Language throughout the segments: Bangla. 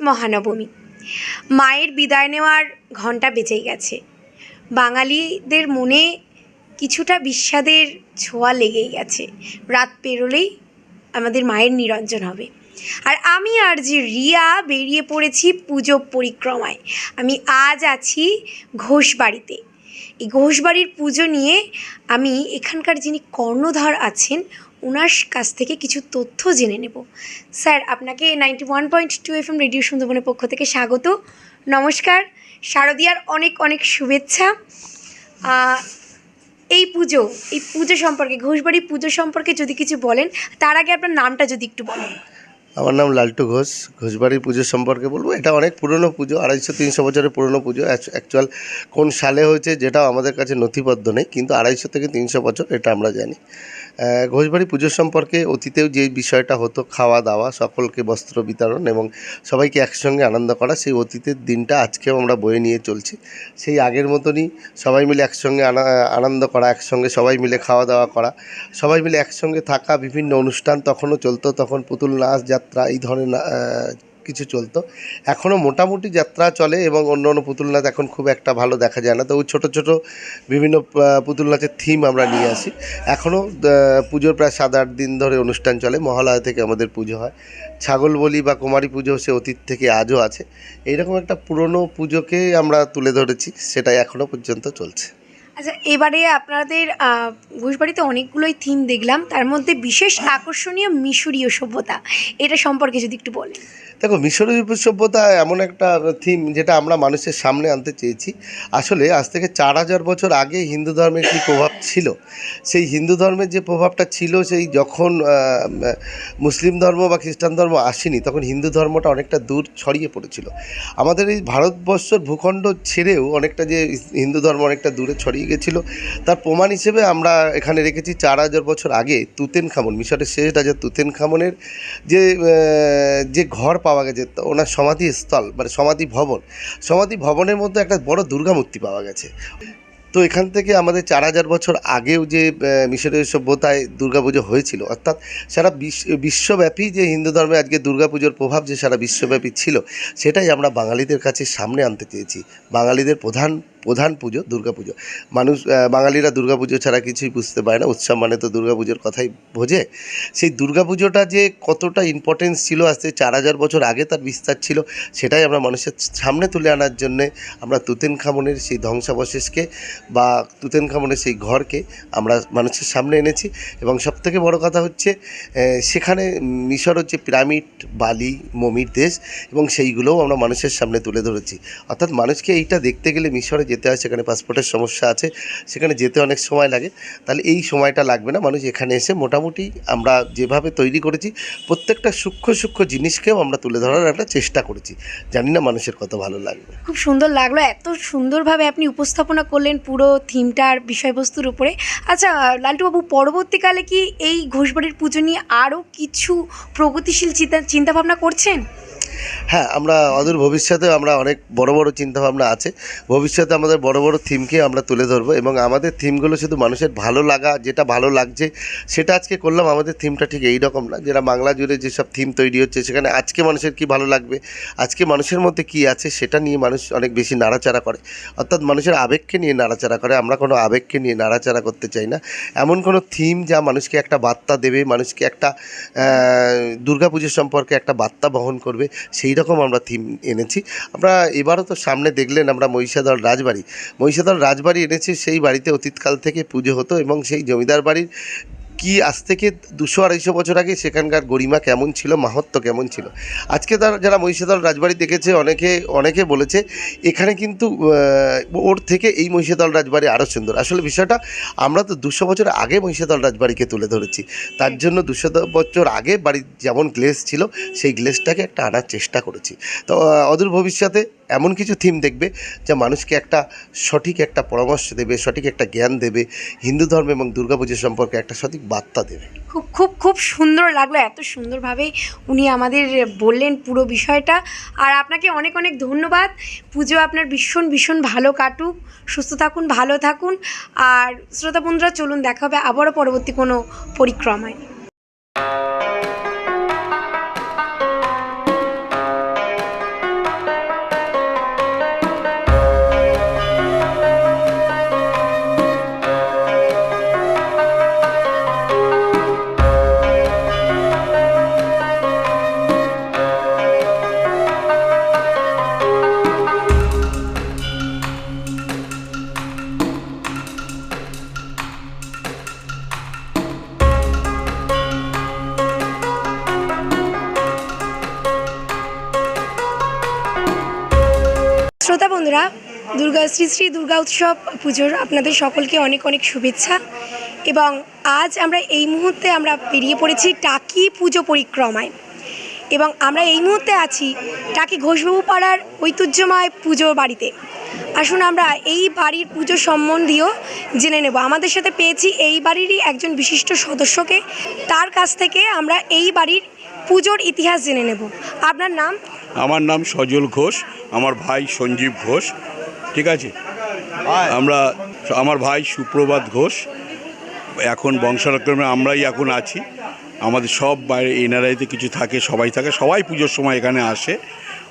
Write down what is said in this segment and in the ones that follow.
মহানবমী। মায়ের বিদায় নেওয়ার ঘণ্টা বেজেই গেছে। বাঙালিদের মনে কিছুটা বিষাদের ছোঁয়া লেগেই গেছে। রাত পেরোলেই আমাদের মায়ের নিরঞ্জন হবে। আর আমি আর যে রিয়া বেরিয়ে পড়েছি পুজো পরিক্রমায়, আমি আজ আছি ঘোষবাড়িতে। এই ঘোষবাড়ির পুজো নিয়ে আমি এখানকার যিনি কর্ণধার আছেন ওনার কাছ থেকে কিছু তথ্য জেনে নেব। স্যার, আপনাকে ninety one point two F M radio সুন্দরবনের পক্ষ থেকে স্বাগত। নমস্কার। শারদীয়ার অনেক অনেক শুভেচ্ছা। এই পুজো এই পুজো সম্পর্কে, ঘোষবাড়ি পুজো সম্পর্কে যদি কিছু বলেন, তার আগে আপনার নামটা যদি একটু বলেন। আমার নাম লালটু ঘোষ। ঘোষবাড়ির পুজো সম্পর্কে বলব, এটা অনেক পুরনো পুজো, আড়াইশো, তিনশো বছরের পুরনো পুজো। অ্যাকচুয়াল কোন সালে হয়েছে, যেটাও আমাদের কাছে নথিবদ্ধ নেই, কিন্তু আড়াইশো থেকে তিনশো বছর, এটা আমরা জানি। ঘোষবাড়ি পুজো সম্পর্কে অতীতেও যে বিষয়টা হতো, খাওয়া দাওয়া, সকলকে বস্ত্র বিতরণ এবং সবাইকে একসঙ্গে আনন্দ করা, সেই অতীতের দিনটা আজকেও আমরা বয়ে নিয়ে চলছি। সেই আগের মতনই সবাই মিলে একসঙ্গে আনা- আনন্দ করা, একসঙ্গে সবাই মিলে খাওয়া দাওয়া করা, সবাই মিলে একসঙ্গে থাকা, বিভিন্ন অনুষ্ঠান তখনও চলতো, তখন পুতুল নাচ, যাত্রা, এই ধরনের কিছু চলতো। এখনও মোটামুটি যাত্রা চলে এবং অন্য অন্য পুতুল নাচ এখন খুব একটা ভালো দেখা যায় না। তো ওই ছোটো ছোটো বিভিন্ন পুতুল নাচের থিম আমরা নিয়ে আসি। এখনও পুজোর প্রায় সাত, আট দিন ধরে অনুষ্ঠান চলে। মহালয়া থেকে আমাদের পুজো হয়। ছাগল বলি বা কুমারী পুজো সে অতীত থেকে আজও আছে। এইরকম একটা পুরনো পুজোকে আমরা তুলে ধরেছি। সেটাই এখনও পর্যন্ত চলছে। আচ্ছা এবারে আপনাদের ঘোষবাড়িতে অনেকগুলোই থিম দেখলাম। তার মধ্যে বিশেষ আকর্ষণীয় মিশরীয় সভ্যতা, এটা সম্পর্কে যদি একটু বলেন। দেখো মিশরীয় সভ্যতা এমন একটা থিম যেটা আমরা মানুষের সামনে আনতে চেয়েছি। আসলে আজ থেকে চার হাজার বছর আগে হিন্দু ধর্মের কী প্রভাব ছিল? সেই হিন্দু ধর্মের যে প্রভাবটা ছিল, সেই যখন মুসলিম ধর্ম বা খ্রিস্টান ধর্ম আসেনি, তখন হিন্দু ধর্মটা অনেকটা দূর ছড়িয়ে পড়েছিল। আমাদের এই ভারতবর্ষর ভূখণ্ড ছেড়েও অনেকটা যে হিন্দু ধর্ম অনেকটা দূরে ছড়িয়ে গেছিল। তার প্রমাণ হিসেবে আমরা এখানে রেখেছি চার হাজার বছর আগে তুতেন খামন মিশরের শেষ রাজা তুতেন খামনের যে যে ঘর পাওয়া গেছে। ওনার সমাধিস্থল মানে সমাধি ভবন, সমাধি ভবনের মধ্যে একটা বড় দুর্গা মূর্তি পাওয়া গেছে। তো এখান থেকে আমাদের চার হাজার বছর আগেও যে মিশরীয় সভ্যতায় দুর্গাপুজো হয়েছিল, অর্থাৎ সারা বিশ্ব, বিশ্বব্যাপী যে হিন্দু ধর্মে আজকে দুর্গাপুজোর প্রভাব যে সারা বিশ্বব্যাপী ছিল, সেটাই আমরা বাঙালিদের কাছে সামনে আনতে চেয়েছি। বাঙালিদের প্রধান প্রধান পুজো দুর্গাপুজো মানুষ আহ, বাঙালিরা দুর্গাপুজো ছাড়া কিছুই বুঝতে পারে না। উৎসব মানে তো দুর্গাপুজোর কথাই বোঝে। সেই দুর্গাপুজোটা যে কতটা ইম্পর্টেন্স ছিল আজ থেকে চার হাজার বছর আগে তার বিস্তার ছিল সেটাই আমরা মানুষের সামনে তুলে আনার জন্যে আমরা তুতেন খামনের সেই ধ্বংসাবশেষকে বা তুতেন খামনের সেই ঘরকে আমরা মানুষের সামনে এনেছি। এবং সবথেকে বড় কথা হচ্ছে সেখানে মিশর হচ্ছে পিরামিড বালি মমির দেশ এবং সেইগুলোও আমরা মানুষের সামনে তুলে ধরেছি। অর্থাৎ মানুষকে এইটা দেখতে গেলে মিশরে যেতে হয়, সেখানে পাসপোর্টের সমস্যা আছে, সেখানে যেতে অনেক সময় লাগে। তাহলে এই সময়টা লাগবে না, মানুষ এখানে এসে মোটামুটি আমরা যেভাবে তৈরি করেছি, প্রত্যেকটা সূক্ষ্ম সূক্ষ্ম জিনিসকেও আমরা তুলে ধরার একটা চেষ্টা করেছি। জানি না মানুষের কত ভালো লাগবে। খুব সুন্দর লাগল, এত সুন্দরভাবে আপনি উপস্থাপনা করলেন পুরো থিমটার বিষয়বস্তুর উপরে। আচ্ছা লালটুবাবু, পরবর্তীকালে কি এই ঘোষবাড়ির পুজো নিয়ে আরও কিছু প্রগতিশীল চিন্তা চিন্তাভাবনা করছেন? হ্যাঁ আমরা অদূর ভবিষ্যতে আমরা অনেক বড় বড় চিন্তাভাবনা আছে। ভবিষ্যতে আমাদের বড় বড় থিমকে আমরা তুলে ধরবো এবং আমাদের থিমগুলো শুধু মানুষের ভালো লাগা, যেটা ভালো লাগছে, সেটা আজকে করলাম। আমাদের থিমটা ঠিক এই রকম না, যেটা বাংলা জুড়ে যেসব থিম তৈরি হচ্ছে, সেখানে আজকে মানুষের কি ভালো লাগবে, আজকে মানুষের মধ্যে কি আছে, সেটা নিয়ে মানুষ অনেক বেশি নাড়াচাড়া করে। অর্থাৎ মানুষের আবেগকে নিয়ে নাড়াচাড়া করে, আমরা কোনো আবেগকে নিয়ে নাড়াচাড়া করতে চাই না। এমন কোনো থিম যা মানুষকে একটা বার্তা দেবে, মানুষকে একটা দুর্গা পুজো সম্পর্কে একটা বার্তা বহন করবে সেই রকম আমরা থিম এনেছি। আমরা এবারও তো সামনে দেখলেন আমরা মহিষাদল রাজবাড়ি। মহিষাদল রাজবাড়ি এনেছি, সেই বাড়িতে অতীতকাল থেকে পুজো হতো এবং সেই জমিদার বাড়ির কি আজ থেকে দুশো আড়াইশো বছর আগে সেখানকার গরিমা কেমন ছিল, মাহাত্ম কেমন ছিল? আজকে তারা যারা মহিষাদল রাজবাড়ি দেখেছে, অনেকে অনেকে বলেছে, এখানে কিন্তু ওর থেকে এই মহিষাদল রাজবাড়ি আরও সুন্দর। আসলে বিষয়টা, আমরা তো দুশো বছর আগে মহিষাদল রাজবাড়িকে তুলে ধরেছি। তার জন্য দুশো বছর আগে বাড়ির যেমন গ্লেস ছিল, সেই গ্লেসটাকে একটা আনার চেষ্টা করেছি। তো অদূর ভবিষ্যতে এমন কিছু থিম দেখবে যা মানুষকে একটা সঠিক একটা পরামর্শ দেবে, সঠিক একটা জ্ঞান দেবে, হিন্দু ধর্ম এবং দুর্গাপুজো সম্পর্কে একটা সঠিক বার্তা দেবে। খুব খুব খুব সুন্দর লাগল, এত সুন্দরভাবে উনি আমাদের বললেন পুরো বিষয়টা। আর আপনাকে অনেক অনেক ধন্যবাদ। পুজো আপনার ভীষণ ভীষণ ভালো কাটুক, সুস্থ থাকুন, ভালো থাকুন। আর শ্রোতা বন্ধুরা চলুন, দেখা হবে আবারও পরবর্তী কোনো পরিক্রমায়। বন্ধুরা, দুর্গা, শ্রী শ্রী দুর্গা উৎসব পুজোর আপনাদের সকলকে অনেক অনেক শুভেচ্ছা। এবং আজ আমরা এই মুহূর্তে আমরা বেরিয়ে পড়েছি টাকি পুজো পরিক্রমায়। এবং আমরা এই মুহূর্তে আছি টাকি ঘোষবাবু পাড়ার ঐতিহ্যময় পুজো বাড়িতে। আসুন আমরা এই বাড়ির পুজো সম্বন্ধীয় জেনে নেব। আমাদের সাথে পেয়েছি এই বাড়িরই একজন বিশিষ্ট সদস্যকে। তার কাছ থেকে আমরা এই বাড়ির পুজোর ইতিহাস জেনে নেব। আপনার নাম? আমার নাম সজল ঘোষ, আমার ভাই সঞ্জীব ঘোষ, ঠিক আছে? আমরা, আমার ভাই সুপ্রভাত ঘোষ, এখন বংশালক্রমে আমরাই এখন আছি। আমাদের সব বাইরে এনআরআইতে কিছু থাকে, সবাই থাকে। সবাই পুজোর সময় এখানে আসে।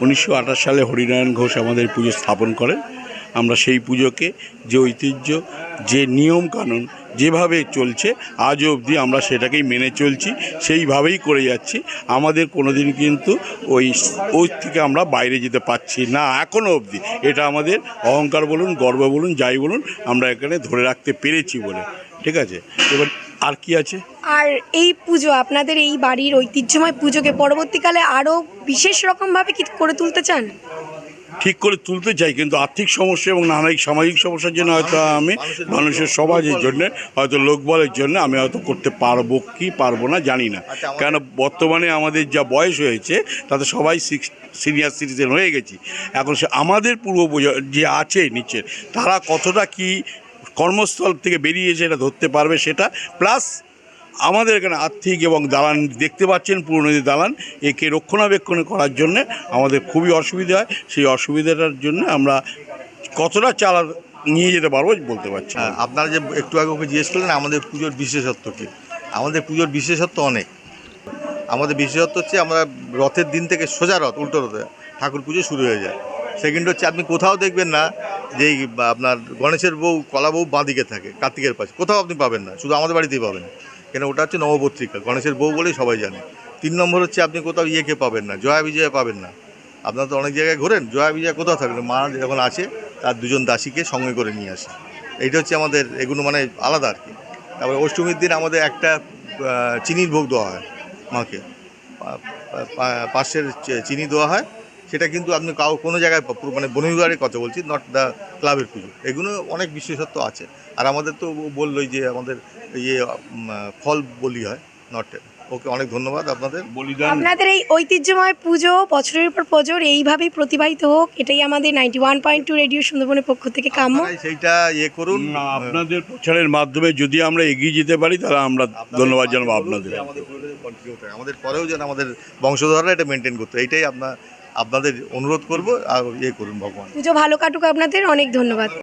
উনিশশো আঠাশ সালে হরিনারায়ণ ঘোষ আমাদের পুজো স্থাপন করেন। আমরা সেই পুজোকে, যে ঐতিহ্য, যে নিয়ম কানুন যেভাবে চলছে আজও অবধি আমরা সেটাকেই মেনে চলছি, সেইভাবেই করে যাচ্ছি। আমাদের কোনোদিন কিন্তু ওই ওই থেকে আমরা বাইরে যেতে পারছি না এখনও অবধি। এটা আমাদের অহংকার বলুন, গর্ব বলুন, যাই বলুন, আমরা এখানে ধরে রাখতে পেরেছি বলে। ঠিক আছে? এবার আর কি আছে? আর এই পুজো, আপনাদের এই বাড়ির ঐতিহ্যময় পুজোকে পরবর্তীকালে আরও বিশেষ রকমভাবে কি করে তুলতে চান? ঠিক করে তুলতে চাই কিন্তু আর্থিক সমস্যা এবং নানান সামাজিক সমস্যার জন্য হয়তো আমি মানুষের সমাজের জন্য হয়তো লোকবলের জন্য আমি হয়তো করতে পারব কি পারব না জানি না। কেন বর্তমানে আমাদের যা বয়স হয়েছে তাতে সবাই সিক্স সিনিয়র সিটিজেন হয়ে গেছি। এখন সে আমাদের পূর্ব যে আছে নিচের তারা কতটা কি কর্মস্থল থেকে বেরিয়ে এসে এটা ধরতে পারবে সেটা প্লাস আমাদের এখানে আর্থিক এবং দালান দেখতে পাচ্ছেন, পুরনো যে দালান, একে রক্ষণাবেক্ষণ করার জন্য আমাদের খুবই অসুবিধা হয়। সেই অসুবিধাটার জন্য আমরা কতটা চালা নিয়ে যেতে পারব বলতে পারছি হ্যাঁ আপনারা যে একটু আগে ওকে জিজ্ঞেস করলেন, আমাদের পুজোর বিশেষত্ব কী? আমাদের পুজোর বিশেষত্ব অনেক। আমাদের বিশেষত্ব হচ্ছে আমরা রথের দিন থেকে সোজা রথ, উল্টো রথে ঠাকুর পুজো শুরু হয়ে যায়। সেকেন্ড হচ্ছে আপনি কোথাও দেখবেন না যে আপনার গণেশের বউ, কলা বউ বাঁদিকে থাকে, কার্তিকের পাশে। কোথাও আপনি পাবেন না, শুধু আমাদের বাড়িতেই পাবেন। কেন ওটা হচ্ছে নবপত্রিকা, গণেশের বউ বলেই সবাই জানে। তিন নম্বর হচ্ছে আপনি কোথাও ইয়েকে পাবেন না, জয়া বিজয়া পাবেন না। আপনারা তো অনেক জায়গায় ঘোরেন, জয়া বিজয়া কোথাও থাকবে মা যখন আছে তার দুজন দাসীকে সঙ্গে করে নিয়ে আসে। এইটা হচ্ছে আমাদের এগুলো মানে আলাদা আর কি। তারপরে অষ্টমীর দিন আমাদের একটা চিনির ভোগ দেওয়া হয় মাকে। পাশের চিনি দেওয়া হয়। সেটা কিন্তু আপনি কাউ কোনো জায়গায় মানে বনিবারের কথা বলছি নট দ্য ক্লাবের পুজো। এগুলো অনেক বিশেষত্ব আছে। আর আমাদের তো ও বললোই যে আমাদের ইয়ে ফল বলি হয় নট ওকে অনেক ধন্যবাদ আপনাদের। বলিদান। আপনাদের এই ঐতিহ্যময় পুজো বছরের পর বছর এইভাবেই প্রতিবাহিত হোক এটাই আমাদের ninety one point two radio সুন্দরবনের পক্ষ থেকে কাম্য। সেইটা ইয়ে করুন। না, আপনাদের প্রচারের মাধ্যমে যদি আমরা এগিয়ে যেতে পারি তাহলে আমরা ধন্যবাদ জানাব আপনাদের। আমাদের পরেও যেন আমাদের বংশধররা এটা মেনটেন করতে। এইটাই আপনার আপনাদের অনুরোধ করব আর ইয়ে করুন ভগবান পুজো ভালো কাটুক আপনাদের অনেক ধন্যবাদ।